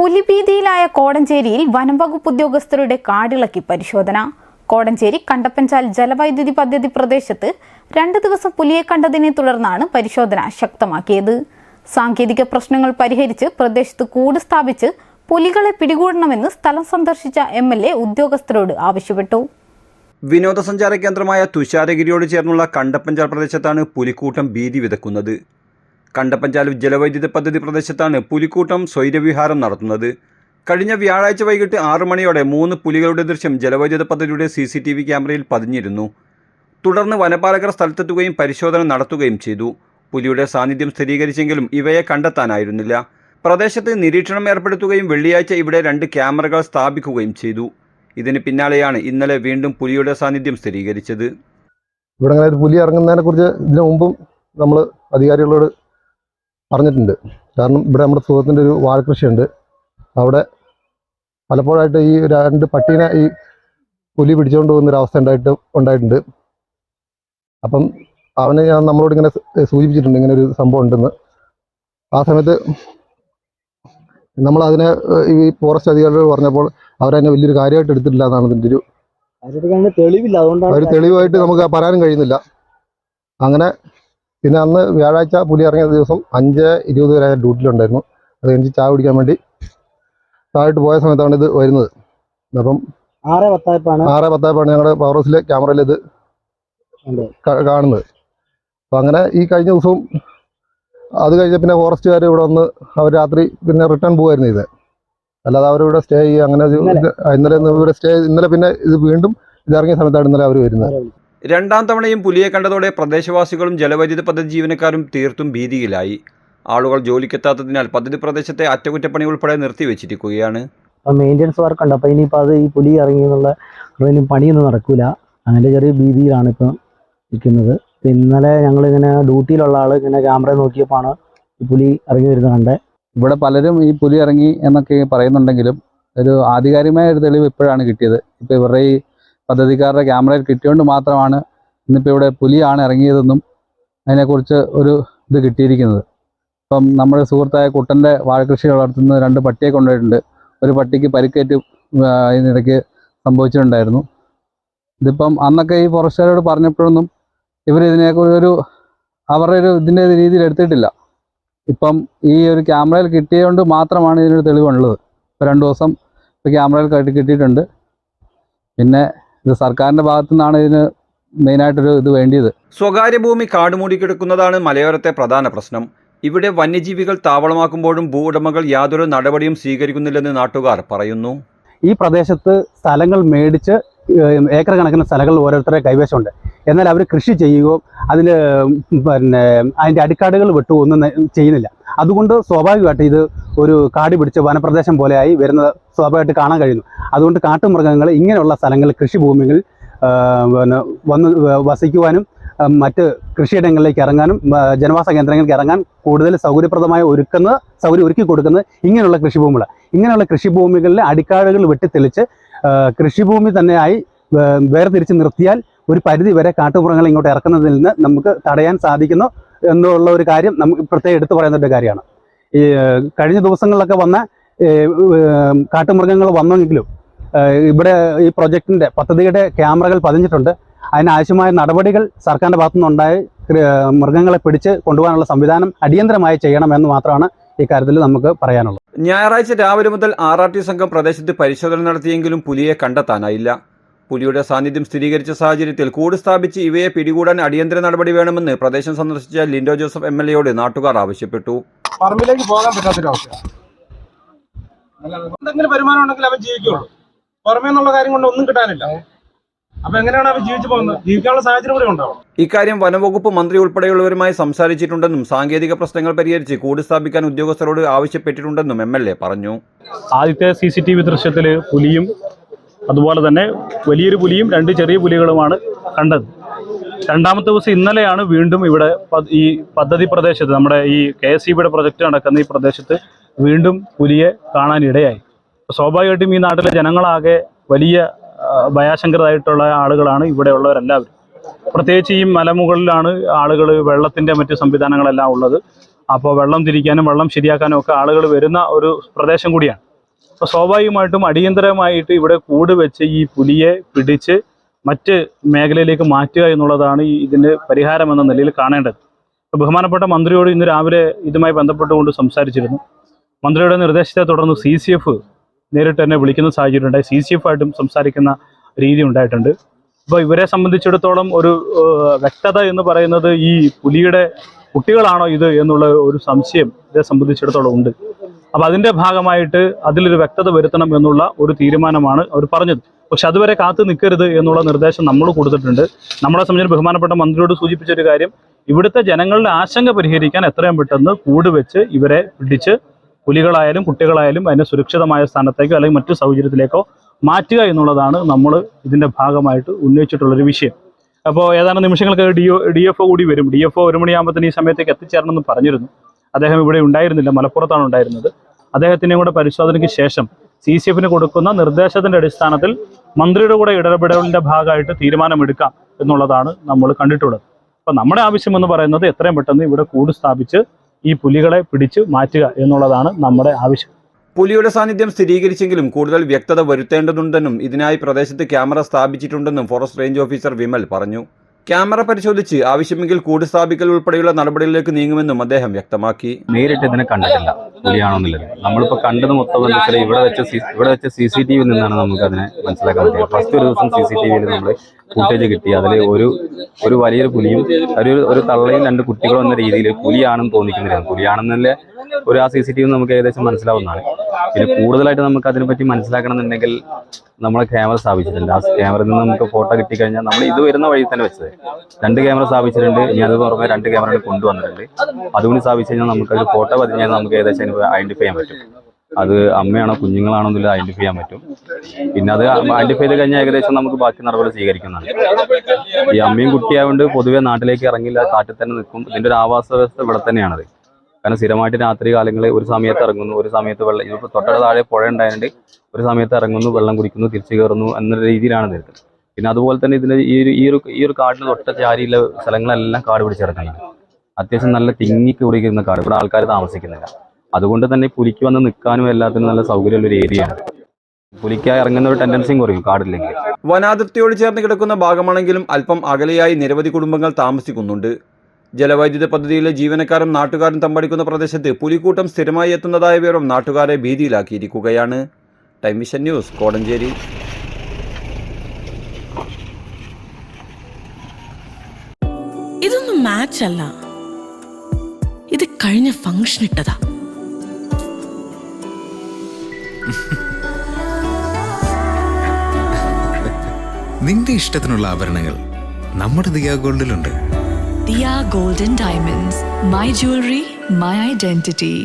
പുലിഭീതിയിലായ കോടഞ്ചേരിയിൽ വനംവകുപ്പ് ഉദ്യോഗസ്ഥരുടെ കാടിളക്കി പരിശോധന. കോടഞ്ചേരി കണ്ടപ്പഞ്ചാൽ ജലവൈദ്യുതി പദ്ധതി പ്രദേശത്ത് രണ്ട് ദിവസം പുലിയെ കണ്ടതിനെ തുടർന്നാണ് പരിശോധന ശക്തമാക്കിയത്. സാങ്കേതിക പ്രശ്നങ്ങൾ പരിഹരിച്ച് പ്രദേശത്ത് കൂട് സ്ഥാപിച്ച് പുലികളെ പിടികൂടണമെന്ന് സ്ഥലം സന്ദർശിച്ച എം എൽ എ ഉദ്യോഗസ്ഥരോട് ആവശ്യപ്പെട്ടു. വിനോദസഞ്ചാര കേന്ദ്രമായ തുഷാരഗിരിയോട് ചേർന്നുള്ള കണ്ടപ്പഞ്ചാൽ പ്രദേശത്താണ് പുലിക്കൂട്ടം ഭീതി വിതക്കുന്നത്. കണ്ടപ്പഞ്ചാൽ ജലവൈദ്യുത പദ്ധതി പ്രദേശത്താണ് പുലിക്കൂട്ടം സ്വൈരവിഹാരം നടത്തുന്നത്. കഴിഞ്ഞ വ്യാഴാഴ്ച വൈകിട്ട് ആറു മണിയോടെ മൂന്ന് പുലികളുടെ ദൃശ്യം ജലവൈദ്യുത പദ്ധതിയുടെ സി സി ടി വി ക്യാമറയിൽ പതിഞ്ഞിരുന്നു. തുടർന്ന് വനപാലകർ സ്ഥലത്തെത്തുകയും പരിശോധന നടത്തുകയും ചെയ്തു. പുലിയുടെ സാന്നിധ്യം സ്ഥിരീകരിച്ചെങ്കിലും ഇവയെ കണ്ടെത്താനായിരുന്നില്ല. പ്രദേശത്ത് നിരീക്ഷണം ഏർപ്പെടുത്തുകയും വെള്ളിയാഴ്ച ഇവിടെ രണ്ട് ക്യാമറകൾ സ്ഥാപിക്കുകയും ചെയ്തു. ഇതിന് പിന്നാലെയാണ് ഇന്നലെ വീണ്ടും പുലിയുടെ സാന്നിധ്യം സ്ഥിരീകരിച്ചത്. ഇവിടെ പുലി ഇറങ്ങുന്നതിനെ കുറിച്ച് ഇതിനു മുമ്പും നമ്മൾ അധികാരികളോട് പറഞ്ഞിട്ടുണ്ട്. കാരണം ഇവിടെ നമ്മുടെ സുഹൃത്തിന്റെ ഒരു വാഴക്കൃഷിയുണ്ട് അവിടെ പലപ്പോഴായിട്ട് ഈ രണ്ട് പട്ടീനെ ഈ പുലി പിടിച്ചുകൊണ്ട് പോകുന്ന ഒരു അവസ്ഥ ഉണ്ടായിട്ട് ഉണ്ടായിട്ടുണ്ട്. അപ്പം അവനെ ഞാൻ നമ്മളോട് ഇങ്ങനെ സൂചിപ്പിച്ചിട്ടുണ്ട്. ഇങ്ങനെ ഒരു സംഭവം ഉണ്ടെന്ന്. ആ സമയത്ത് നമ്മൾ അതിനെ ഈ ഫോറസ്റ്റ് അധികാരികൾ പറഞ്ഞപ്പോൾ അവരതിനെ വലിയൊരു കാര്യമായിട്ട് എടുത്തിട്ടില്ല എന്നാണ് ഇതിന്റെ ഒരു ഒരു തെളിവായിട്ട് നമുക്ക് പറയാനും കഴിയുന്നില്ല. അങ്ങനെ പിന്നെ അന്ന് വ്യാഴാഴ്ച പുലി ഇറങ്ങിയ ദിവസം അഞ്ച് ഇരുപത് വരെ ഡ്യൂട്ടിലുണ്ടായിരുന്നു അത് കഴിഞ്ഞ് ചായ കുടിക്കാൻ വേണ്ടി താഴോട്ട് പോയ സമയത്താണ് ഇത് വരുന്നത്. അപ്പം ആറ് പത്തായപ്പാണ്. ആറ് പത്തായപ്പാണ് ഞങ്ങളുടെ പവർ ഹൗസിലെ ക്യാമറയിൽ ഇത് കാണുന്നത്. അപ്പം അങ്ങനെ ഈ കഴിഞ്ഞ ദിവസവും അത് കഴിഞ്ഞ പിന്നെ ഫോറസ്റ്റുകാർ ഇവിടെ വന്ന് അവർ രാത്രി പിന്നെ റിട്ടേൺ പോകുമായിരുന്നു ഇത്. അല്ലാതെ അവരിവിടെ സ്റ്റേ ചെയ്യുക അങ്ങനെ ഇന്നലെ. സ്റ്റേ ഇന്നലെ പിന്നെ ഇത് വീണ്ടും ഇതിറങ്ങിയ സമയത്താണ് ഇന്നലെ അവർ വരുന്നത്. രണ്ടാം തവണയും പുലിയെ കണ്ടതോടെ പ്രദേശവാസികളും ജലവൈദ്യുത പദ്ധതി ജീവനക്കാരും തീർത്തും ഭീതിയിലായി. ആളുകൾ ജോലിക്കെത്താത്തതിനാൽ പദ്ധതി പ്രദേശത്തെ അറ്റകുറ്റപ്പണി ഉൾപ്പെടെ നിർത്തിവെച്ചിരിക്കുകയാണ്. മെയിന്റെനൻസ് വർക്ക് ഉണ്ട്. അപ്പോൾ ഇനിയിപ്പോൾ അത് ഈ പുലി ഇറങ്ങി എന്നുള്ള അതിന് പണിയൊന്നും നടക്കില്ല അങ്ങനെ ചെറിയ ഭീതിയിലാണ് ഇപ്പം നിൽക്കുന്നത്. ഇന്നലെ ഞങ്ങളിങ്ങനെ ഡ്യൂട്ടിയിലുള്ള ആൾ ഇങ്ങനെ ക്യാമറ നോക്കിയപ്പോഴാണ് ഈ പുലി ഇറങ്ങി വരുന്നത് കണ്ടത് ഇവിടെ പലരും ഈ പുലി ഇറങ്ങി എന്നൊക്കെ പറയുന്നുണ്ടെങ്കിലും ഒരു ആധികാരികമായ ഒരു തെളിവ് ഇപ്പോഴാണ് കിട്ടിയത്. ഇപ്പോൾ ഇവരുടെ ഈ പദ്ധതിക്കാരുടെ ക്യാമറയിൽ കിട്ടിയോണ്ട് മാത്രമാണ് ഇന്നിപ്പോൾ ഇവിടെ പുലിയാണ് ഇറങ്ങിയതെന്നും അതിനെക്കുറിച്ച് ഒരു ഇത് കിട്ടിയിരിക്കുന്നത്. ഇപ്പം നമ്മുടെ സുഹൃത്തായ കുട്ടന്റെ വാഴകൃഷി വളർത്തുന്ന രണ്ട് പട്ടിയെ കൊണ്ടുപോയിട്ടുണ്ട്. ഒരു പട്ടിക്ക് പരിക്കേറ്റ് അതിനിടയ്ക്ക് സംഭവിച്ചിട്ടുണ്ടായിരുന്നു. ഇതിപ്പം അന്നൊക്കെ ഈ ഫോറസ്റ്റുകാരോട് പറഞ്ഞപ്പോഴൊന്നും ഇവർ ഇതിനെക്കുറിച്ച് ഒരു അവരുടെ ഒരു ഇതിന്റെ രീതിയിൽ എടുത്തിട്ടില്ല. ഇപ്പം ഈ ഒരു ക്യാമറയിൽ കിട്ടിയതുകൊണ്ട് മാത്രമാണ് ഇതിനൊരു തെളിവുള്ളത്. ഇപ്പോൾ രണ്ട് ദിവസം ഇപ്പോൾ ക്യാമറയിൽ കട്ടി കിട്ടിയിട്ടുണ്ട്. പിന്നെ ഇത് സർക്കാരിന്റെ ഭാഗത്തു നിന്നാണ് ഇതിന് മെയിനായിട്ടൊരു ഇത് വേണ്ടിയത്. സ്വകാര്യ ഭൂമി കാടുമൂടി കിടക്കുന്നതാണ് മലയോരത്തെ പ്രധാന പ്രശ്നം. ഇവിടെ വന്യജീവികൾ താവളമാക്കുമ്പോഴും ഉടമകൾ യാതൊരു നടപടിയും സ്വീകരിക്കുന്നില്ലെന്ന് നാട്ടുകാർ പറയുന്നു. ഈ പ്രദേശത്ത് സ്ഥലങ്ങൾ മേടിച്ച് ഏക്കർ കണക്കിന് സ്ഥലങ്ങൾ ഓരോരുത്തരുടെ കൈവശമുണ്ട്. എന്നാൽ അവർ കൃഷി ചെയ്യുകയോ അതിൽ പിന്നെ അതിന്റെ അടിക്കാടുകൾ വെട്ടുകയോ ഒന്നും ചെയ്യുന്നില്ല. അതുകൊണ്ട് സ്വാഭാവികമായിട്ട് ഇത് ഒരു കാടി പിടിച്ച വനപ്രദേശം പോലെയായി വരുന്നത് സ്വാഭാവികമായിട്ട് കാണാൻ കഴിയുന്നു. അതുകൊണ്ട് കാട്ടുമൃഗങ്ങൾ ഇങ്ങനെയുള്ള സ്ഥലങ്ങളിൽ കൃഷിഭൂമികളിൽ പിന്നെ വന്ന് വസിക്കുവാനും മറ്റ് കൃഷിയിടങ്ങളിലേക്ക് ഇറങ്ങാനും ജനവാസ കേന്ദ്രങ്ങൾക്ക് ഇറങ്ങാൻ കൂടുതൽ സൗകര്യപ്രദമായി ഒരുക്കുന്ന സൗകര്യം ഒരുക്കി കൊടുക്കുന്നത് ഇങ്ങനെയുള്ള കൃഷിഭൂമികൾ ഇങ്ങനെയുള്ള കൃഷിഭൂമികളിലെ അടിക്കാടുകൾ വെട്ടിത്തെളിച്ച് കൃഷിഭൂമി തന്നെയായി വേർതിരിച്ച് നിർത്തിയാൽ ഒരു പരിധി വരെ കാട്ടുമൃഗങ്ങൾ ഇങ്ങോട്ട് ഇറക്കുന്നതിൽ നിന്ന് നമുക്ക് തടയാൻ സാധിക്കുന്നു. എന്നുള്ള ഒരു കാര്യം നമുക്ക് പ്രത്യേകം എടുത്തു പറയുന്ന ഒരു കാര്യമാണ്. ഈ കഴിഞ്ഞ ദിവസങ്ങളിലൊക്കെ വന്ന കാട്ടുമൃഗങ്ങൾ വന്നെങ്കിലും ഇവിടെ ഈ പ്രൊജക്ടിന്റെ പദ്ധതിയുടെ ക്യാമറകൾ പതിഞ്ഞിട്ടുണ്ട്. അതിനാവശ്യമായ നടപടികൾ സർക്കാരിന്റെ ഭാഗത്തുനിന്നുണ്ടായി. മൃഗങ്ങളെ പിടിച്ച് കൊണ്ടുപോകാനുള്ള സംവിധാനം അടിയന്തരമായി ചെയ്യണമെന്ന് മാത്രമാണ് ഇക്കാര്യത്തിൽ കാര്യത്തിൽ നമുക്ക് പറയാനുള്ളത്. ഞായറാഴ്ച രാവിലെ മുതൽ ആർ ആർ ടി സംഘം പ്രദേശത്ത് പരിശോധന നടത്തിയെങ്കിലും പുലിയെ കണ്ടെത്താനായില്ല. പുലിയുടെ സാന്നിധ്യം സ്ഥിരീകരിച്ച സാഹചര്യത്തിൽ കൂട് സ്ഥാപിച്ച് ഇവയെ പിടികൂടാൻ അടിയന്തര നടപടി വേണമെന്ന് പ്രദേശം സന്ദർശിച്ച ലിൻഡോ ജോസഫ് എം എൽ എയോട് നാട്ടുകാർ ആവശ്യപ്പെട്ടു. പറമ്പിലേക്ക് പോകാൻ പറ്റാത്തൊരവസ്ഥ എന്തെങ്കിലും വരുമാനം ഉണ്ടെങ്കിൽ അവൻ ജീവിക്കുള്ളൂ. പുറമേ നിന്നുള്ള കാര്യം കൊണ്ട് ഒന്നും കിട്ടാനില്ല. അപ്പൊ എങ്ങനെയാണ് അവൻ ജീവിച്ചു പോകുന്നത്? ജീവിക്കാനുള്ള സാഹചര്യം കൂടെ ഉണ്ടാവും ഇക്കാര്യം വനംവകുപ്പ് മന്ത്രി ഉൾപ്പെടെയുള്ളവരുമായി സംസാരിച്ചിട്ടുണ്ടെന്നും സാങ്കേതിക പ്രശ്നങ്ങൾ പരിഹരിച്ച് കൂട് സ്ഥാപിക്കാൻ ഉദ്യോഗസ്ഥരോട് ആവശ്യപ്പെട്ടിട്ടുണ്ടെന്നും എം എൽ എ പറഞ്ഞു. ആദ്യത്തെ സി സി ടി വി ദൃശ്യത്തിൽ പുലിയും അതുപോലെ തന്നെ വലിയൊരു പുലിയും രണ്ട് ചെറിയ പുലികളുമാണ് കണ്ടത്. രണ്ടാമത്തെ ദിവസം ഇന്നലെയാണ് വീണ്ടും ഇവിടെ ഈ പദ്ധതി പ്രദേശത്ത് നമ്മുടെ ഈ കെ എസ് പ്രൊജക്റ്റ് നടക്കുന്ന ഈ പ്രദേശത്ത് വീണ്ടും പുലിയെ കാണാനിടയായി. സ്വാഭാവികമായിട്ടും ഈ നാട്ടിലെ ജനങ്ങളാകെ വലിയ ഭയാശങ്കരായിട്ടുള്ള ആളുകളാണ് ഇവിടെയുള്ളവരെല്ലാവരും. പ്രത്യേകിച്ച് ഈ മലമുകളിലാണ് ആളുകൾ വെള്ളത്തിന്റെ മറ്റ് സംവിധാനങ്ങളെല്ലാം ഉള്ളത്. അപ്പോൾ വെള്ളം തിരിക്കാനും വെള്ളം ശരിയാക്കാനും ഒക്കെ ആളുകൾ വരുന്ന ഒരു പ്രദേശം കൂടിയാണ്. അപ്പോൾ സ്വാഭാവികമായിട്ടും അടിയന്തരമായിട്ട് ഇവിടെ കൂട് വെച്ച് ഈ പുലിയെ പിടിച്ച് മറ്റ് മേഖലയിലേക്ക് മാറ്റുക എന്നുള്ളതാണ് ഈ ഇതിന്റെ പരിഹാരം എന്ന നിലയിൽ കാണേണ്ടത്. ബഹുമാനപ്പെട്ട മന്ത്രിയോട് ഇന്ന് രാവിലെ ഇതുമായി ബന്ധപ്പെട്ടുകൊണ്ട് സംസാരിച്ചിരുന്നു. മന്ത്രിയുടെ നിർദ്ദേശത്തെ തുടർന്ന് സി സി എഫ് നേരിട്ട് തന്നെ വിളിക്കുന്ന സാഹചര്യം ഉണ്ടായി സി സി എഫ് ആയിട്ടും സംസാരിക്കുന്ന രീതി ഉണ്ടായിട്ടുണ്ട്. അപ്പോൾ ഇവരെ സംബന്ധിച്ചിടത്തോളം ഒരു വ്യക്തത എന്ന് പറയുന്നത് ഈ പുലിയുടെ കുട്ടികളാണോ ഇത് എന്നുള്ള ഒരു സംശയം ഇതേ സംബന്ധിച്ചിടത്തോളം ഉണ്ട്. അപ്പോൾ അതിന്റെ ഭാഗമായിട്ട് അതിലൊരു വ്യക്തത വരുത്തണം എന്നുള്ള ഒരു തീരുമാനമാണ് അവർ പറഞ്ഞത്. പക്ഷെ അതുവരെ കാത്തു നിൽക്കരുത് എന്നുള്ള നിർദ്ദേശം നമ്മൾ കൊടുത്തിട്ടുണ്ട്. നമ്മളെ സംബന്ധിച്ച് ബഹുമാനപ്പെട്ട മന്ത്രിയോട് സൂചിപ്പിച്ച ഒരു കാര്യം. ഇവിടുത്തെ ജനങ്ങളുടെ ആശങ്ക പരിഹരിക്കാൻ എത്രയും പെട്ടെന്ന് കൂട് വെച്ച് ഇവരെ പിടിച്ച് പുലികളായാലും കുട്ടികളായാലും അതിനെ സുരക്ഷിതമായ സ്ഥാനത്തേക്കോ അല്ലെങ്കിൽ മറ്റു സൗകര്യത്തിലേക്കോ മാറ്റുക എന്നുള്ളതാണ് നമ്മൾ ഇതിന്റെ ഭാഗമായിട്ട് ഉന്നയിച്ചിട്ടുള്ളൊരു വിഷയം. അപ്പോൾ ഏതാനും നിമിഷങ്ങൾക്ക് ഡി ഡി എഫ് ഒ കൂടി വരും. ഡി എഫ് ഒ ഒരു മണിയാകുമ്പോൾ തന്നെ ഈ സമയത്തേക്ക് എത്തിച്ചേരണമെന്ന് പറഞ്ഞിരുന്നു. അദ്ദേഹം ഇവിടെ ഉണ്ടായിരുന്നില്ല മലപ്പുറത്താണ് ഉണ്ടായിരുന്നത്. അദ്ദേഹത്തിന്റെയും കൂടെ പരിശോധനയ്ക്ക് ശേഷം സി സി എഫിന് കൊടുക്കുന്ന നിർദ്ദേശത്തിന്റെ അടിസ്ഥാനത്തിൽ മന്ത്രിയുടെ കൂടെ ഇടപെടലിന്റെ ഭാഗമായിട്ട് തീരുമാനമെടുക്കാം എന്നുള്ളതാണ് നമ്മൾ കണ്ടിട്ടുള്ളത്. അപ്പം നമ്മുടെ ആവശ്യം എന്ന് പറയുന്നത് എത്രയും പെട്ടെന്ന് ഇവിടെ കൂട് സ്ഥാപിച്ച് ഈ പുലികളെ പിടിച്ച് മാറ്റുക എന്നുള്ളതാണ് നമ്മുടെ ആവശ്യം. പുലിയുടെ സാന്നിധ്യം സ്ഥിരീകരിച്ചെങ്കിലും കൂടുതൽ വ്യക്തത വരുത്തേണ്ടതുണ്ടെന്നും ഇതിനായി പ്രദേശത്ത് ക്യാമറ സ്ഥാപിച്ചിട്ടുണ്ടെന്നും ഫോറസ്റ്റ് റേഞ്ച് ഓഫീസർ വിമൽ പറഞ്ഞു. ക്യാമറ പരിശോധിച്ച് ആവശ്യമെങ്കിൽ കൂട് സ്ഥാപിക്കൽ ഉൾപ്പെടെയുള്ള നടപടികളിലേക്ക് നീങ്ങുമെന്നും അദ്ദേഹം വ്യക്തമാക്കി. നേരിട്ട് ഇതിനെ കണ്ടിട്ടില്ല. പുലിയാണോന്നുള്ളത് നമ്മളിപ്പോൾ കണ്ടത് മൊത്തം വെച്ചാൽ ഇവിടെ വെച്ച ഇവിടെ വെച്ച സി സി ടി വിയിൽ നിന്നാണ് നമുക്ക് അതിനെ മനസ്സിലാക്കാൻ പറ്റിയത്. ഫസ്റ്റ് ഒരു ദിവസം സി സി ടി വിയിൽ നമ്മൾ ഫുട്ടേജ് കിട്ടി. അതിൽ ഒരു ഒരു വലിയൊരു പുലിയും ഒരു ഒരു തള്ളയും രണ്ട് കുട്ടികളും എന്ന രീതിയിൽ പുലിയാണെന്ന് തോന്നിക്കുന്നില്ല പുലിയാണെന്നല്ലേ ഒരു ആ സി സി ടി വി നമുക്ക് ഏകദേശം മനസ്സിലാവുന്നതാണ്. പിന്നെ കൂടുതലായിട്ട് നമുക്ക് അതിനെപ്പറ്റി മനസ്സിലാക്കണം എന്നുണ്ടെങ്കിൽ നമ്മളെ ക്യാമറ സ്ഥാപിച്ചിട്ടുണ്ട്. ആ ക്യാമറയിൽ നിന്ന് നമുക്ക് ഫോട്ടോ കിട്ടിക്കഴിഞ്ഞാൽ നമ്മൾ ഇത് വരുന്ന വഴി തന്നെ വെച്ചത്. രണ്ട് ക്യാമറ സ്ഥാപിച്ചിട്ടുണ്ട്. ഇനി അത് പുറമെ രണ്ട് ക്യാമറ കൊണ്ടുവന്നിട്ടുണ്ട്. അതുകൊണ്ട് സ്ഥാപിച്ചു കഴിഞ്ഞാൽ നമുക്ക് ഒരു ഫോട്ടോ പതിഞ്ഞാൽ നമുക്ക് ഏകദേശം ഐഡന്റിഫൈ ചെയ്യാൻ പറ്റും. അത് അമ്മയാണോ കുഞ്ഞുങ്ങളാണോ എന്നുള്ളത് ഐഡന്റിഫൈ ചെയ്യാൻ പറ്റും. പിന്നെ അത് ഐഡന്റിഫൈ ചെയ്ത് കഴിഞ്ഞാൽ ഏകദേശം നമുക്ക് ബാക്കി നടപടി സ്വീകരിക്കുന്നതാണ്. ഈ അമ്മയും കുട്ടിയായതുകൊണ്ട് പൊതുവെ നാട്ടിലേക്ക് ഇറങ്ങില്ല കാറ്റിൽ തന്നെ നിൽക്കും. ഇതിന്റെ ഒരു ആവാസ വ്യവസ്ഥ ഇവിടെ തന്നെയാണത്. കാരണം സ്ഥിരമായിട്ട് രാത്രി കാലങ്ങളിൽ ഒരു സമയത്ത് ഇറങ്ങുന്നു ഒരു സമയത്ത് വെള്ളം ഇതിപ്പോൾ തൊട്ടട താഴെ പുഴ ഉണ്ടായതുകൊണ്ട് ഒരു സമയത്ത് ഇറങ്ങുന്നു വെള്ളം കുടിക്കുന്നു തിരിച്ചു കയറുന്നു എന്ന രീതിയിലാണ് നിൽക്കുന്നത്. പിന്നെ അതുപോലെ തന്നെ ഇതിന്റെ ഈ ഒരു ഈ ഒരു ഈ ഒരു കാടിന് തൊട്ട ചാരിയുള്ള സ്ഥലങ്ങളെല്ലാം കാട് പിടിച്ചിറങ്ങുന്നത് അത്യാവശ്യം നല്ല തിങ്ങി കൂടിയിരിക്കുന്ന കാട് ഇവിടെ ആൾക്കാർ താമസിക്കുന്നില്ല. അതുകൊണ്ട് തന്നെ പുലിക്ക് വന്ന് നിൽക്കാനും എല്ലാത്തിനും നല്ല സൗകര്യമുള്ള ഒരു ഏരിയയാണ്. പുലിക്കായി ഇറങ്ങുന്ന ഒരു ടെൻഡൻസിയും കുറയും കാടില്ലെങ്കിൽ. വനാതിർത്തിയോട് ചേർന്ന് കിടക്കുന്ന ഭാഗമാണെങ്കിലും അല്പം അകലെയായി നിരവധി കുടുംബങ്ങൾ താമസിക്കുന്നുണ്ട്. ജലവൈദ്യുത പദ്ധതിയിലെ ജീവനക്കാരും നാട്ടുകാരും തമ്പടിക്കുന്ന പ്രദേശത്ത് പുലിക്കൂട്ടം സ്ഥിരമായി എത്തുന്നതായ വിവരം നാട്ടുകാരെ ഭീതിയിലാക്കിയിരിക്കുകയാണ്. Time vision news Kodanchery. ഇതൊന്നും മാച്ച് അല്ല ഇത് കഴിഞ്ഞ ഫംഗ്ഷൻ ഇട്ടതാ. നിന്റെ ഇഷ്ടത്തിനുള്ള ആഭരണങ്ങൾ നമ്മുടെ Diya ഗോൾഡിലുണ്ട് Dia Golden Diamonds, my jewelry, my identity.